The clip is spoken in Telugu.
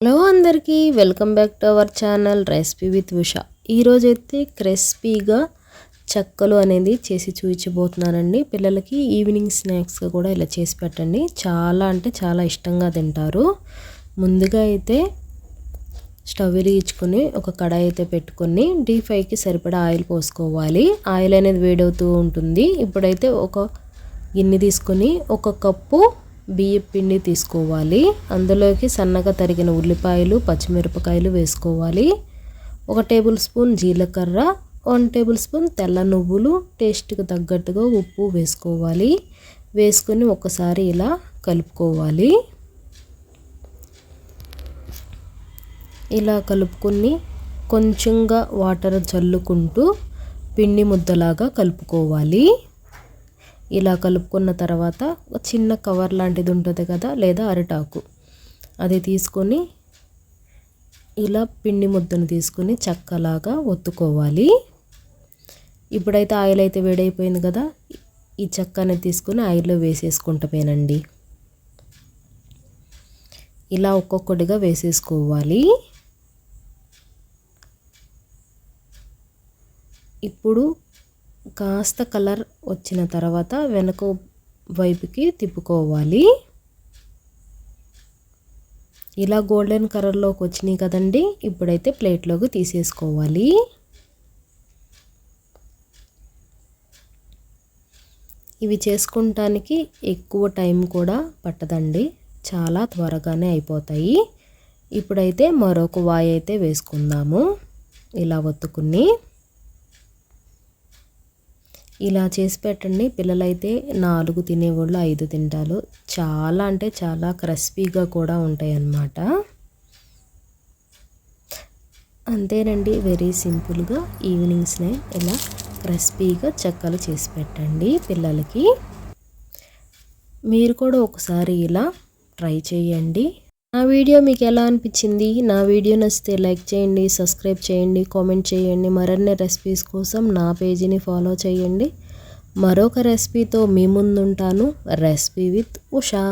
హలో అందరికీ welcome back to our channel recipe with Usha. ఈరోజైతే క్రిస్పీగా చెక్కలు అనేది చేసి చూపించబోతున్నానండి. పిల్లలకి ఈవినింగ్ స్నాక్స్గా కూడా ఇలా చేసి పెట్టండి. చాలా అంటే చాలా ఇష్టంగా తింటారు. ముందుగా అయితే స్టవ్ వెలిగించుకొని ఒక కడాయి అయితే పెట్టుకొని డీప్ ఫ్రైకి సరిపడా ఆయిల్ పోసుకోవాలి. ఆయిల్ అనేది వేడవుతూ ఉంటుంది. ఇప్పుడైతే ఒక గిన్నె తీసుకొని ఒక కప్పు బియ్య పిండి తీసుకోవాలి. అందులోకి సన్నగా తరిగిన ఉల్లిపాయలు పచ్చిమిరపకాయలు వేసుకోవాలి. ఒక టేబుల్ స్పూన్ జీలకర్ర వన్ టేబుల్ స్పూన్ తెల్ల నువ్వులు టేస్ట్కి తగ్గట్టుగా ఉప్పు వేసుకోవాలి. వేసుకొని ఒకసారి ఇలా కలుపుకోవాలి. ఇలా కలుపుకొని కొంచెంగా వాటర్ చల్లుకుంటూ పిండి ముద్దలాగా కలుపుకోవాలి. ఇలా కలుపుకున్న తర్వాత ఒక చిన్న కవర్ లాంటిది ఉంటుంది కదా లేదా అరిటాకు. అది తీసుకొని ఇలా పిండి ముద్దను తీసుకొని చక్కలాగా ఒత్తుకోవాలి. ఇప్పుడైతే ఆయిల్ అయితే వేడైపోయింది కదా ఈ చెక్కని తీసుకుని తీసుకొని ఆయిల్లో వేసేసుకుంటామేనండి ఇలా ఒక్కొక్కటిగా వేసేసుకోవాలి. ఇప్పుడు కాస్త కలర్ వచ్చిన తర్వాత వెనక వైపుకి తిప్పుకోవాలి. ఇలా గోల్డెన్ కలర్లోకి వచ్చినాయి కదండి ఇప్పుడైతే ప్లేట్లోకి తీసేసుకోవాలి. ఇవి చేసుకుంటానికి ఎక్కువ టైం కూడా పట్టదండి చాలా త్వరగానే అయిపోతాయి. ఇప్పుడైతే మరొక వాయి అయితే వేసుకుందాము ఇలా ఒత్తుకుని. ఇలా చేసి పెట్టండి. పిల్లలైతే నాలుగు తినేవాళ్ళు ఐదు తింటారు. చాలా అంటే చాలా క్రస్పీగా కూడా ఉంటాయి అన్నమాట అంతేనండి వెరీ సింపుల్గా ఈవినింగ్స్నే ఇలా క్రస్పీగా చెక్కలు చేసి పెట్టండి పిల్లలకి. మీరు కూడా ఒకసారి ఇలా ట్రై చేయండి. నా వీడియో మీకు ఎలా అనిపించింది? నా వీడియో నచ్చితే లైక్ చేయండి సబ్స్క్రైబ్ చేయండి కామెంట్ చేయండి. మరిన్ని రెసిపీస్ కోసం నా పేజీని ఫాలో చేయండి. మరొక రెసిపీతో మీ ముందుంటాను. Recipe with Usha.